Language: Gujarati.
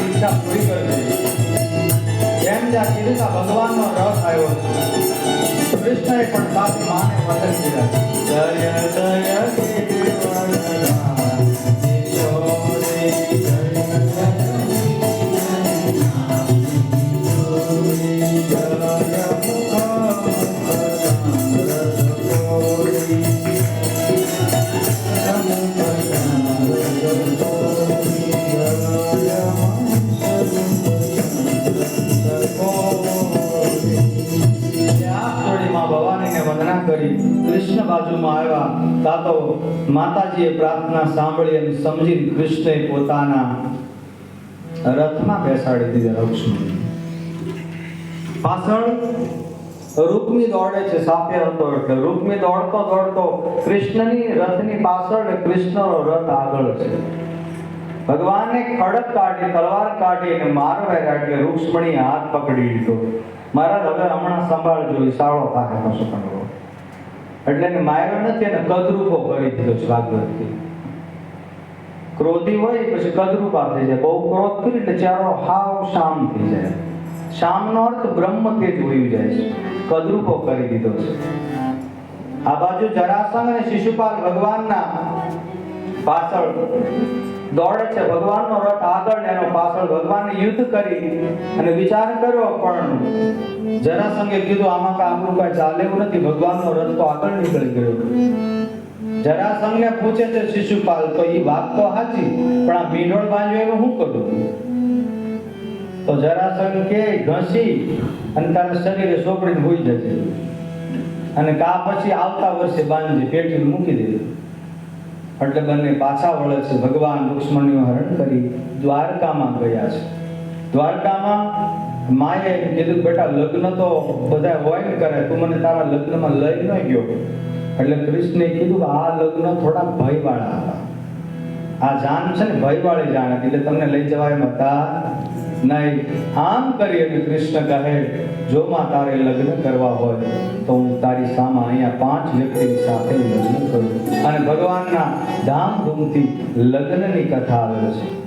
ઈચ્છા પૂરી કરજે જેમ જ્યાં કીધું ભગવાનનો રસ આવ્યો કૃષ્ણએ પણ સાથી માને વચન કિશોરે જય વંદના કરી કૃષ્ણ બાજુમાં આવ્યા. તા તો માતાજીએ પ્રાર્થના સાંભળી અને સમજી કૃષ્ણે પોતાના રથમાં બેસાડી દીધા લક્ષ્મણ પાછળ રૂકમી દોડે છે સાપે હતો એટલે રૂકમી દોડતો દોડતો કૃષ્ણની રથની પાછળ કૃષ્ણનો રથ આગળ છે. ભગવાનને ખડક કાઢી, તલવાર કાઢી અને મારવા એટલે રૂક્ષ્મણી હાથ પકડી લીધો. મહારાજ હવે હમણાં સંભાળજો ઈશાળો પાસે કશો કરવો એટલે એને માર્યો નથી અને કદરૂપો કરી દીધો છે ભાગવતથી. ક્રોધી હોય પછી કદરૂપા થઈ જાય. બહુ ક્રોધ કરી એટલે ચારો હાવ શામ થઈ જાય. શામનો અર્થ બ્રહ્મ તેજ વયું જાય છે. કદરૂપો કરી દીધો છે. આ બાજુ જરાસંઘ અને શિશુપાલ ભગવાનના પાછળ દોડે છે. ભગવાનનો રથ આગળ એનો પાછળ ભગવાનને યુદ્ધ કરી અને વિચાર કર્યો, પણ જરાસંઘે કીધું, આમાં કા આપણું કાંઈ ચાલે એવું નથી. ભગવાનનો રથ તો આગળ નીકળી ગયો. જરાસંઘને પૂછે છે, શિશુપાલ, તો એ વાત તો સાચી, પણ આ ભીંડોળ બાંધ્યો એનું શું કરું? તો જરાસંઘ કે, ઘસી અને તારા શરીરે સોપડીને હોઈ જશે અને કા પછી આવતા વર્ષે બાંધજે પેટીને મૂકી દેજે. એટલે બંને પાછા વળે છે. ભગવાન લક્ષ્મણનું હરણ કરી દ્વારકામાં ગયા છે. દ્વારકામાં માએ કીધું બેટા, લગ્ન તો બધા હોય ને કરે, તું મને તારા લગ્નમાં લઈ ન ગયો. એટલે કૃષ્ણે કીધું કે આ લગ્ન થોડા ભયવાળા હતા. આ જાન છે ને, ભયવાળી જાણ એટલે તમને લઈ જવા એમ હતા નહીં, આમ કરી અને કૃષ્ણ કહે, જો માં તારે લગ્ન કરવા હોય, તો હું તારી સામે અહીંયા પાંચ વ્યક્તિની સાથે લગ્ન કરું. અને ભગવાનના ધામધૂમથી લગ્નની કથા આવે છે.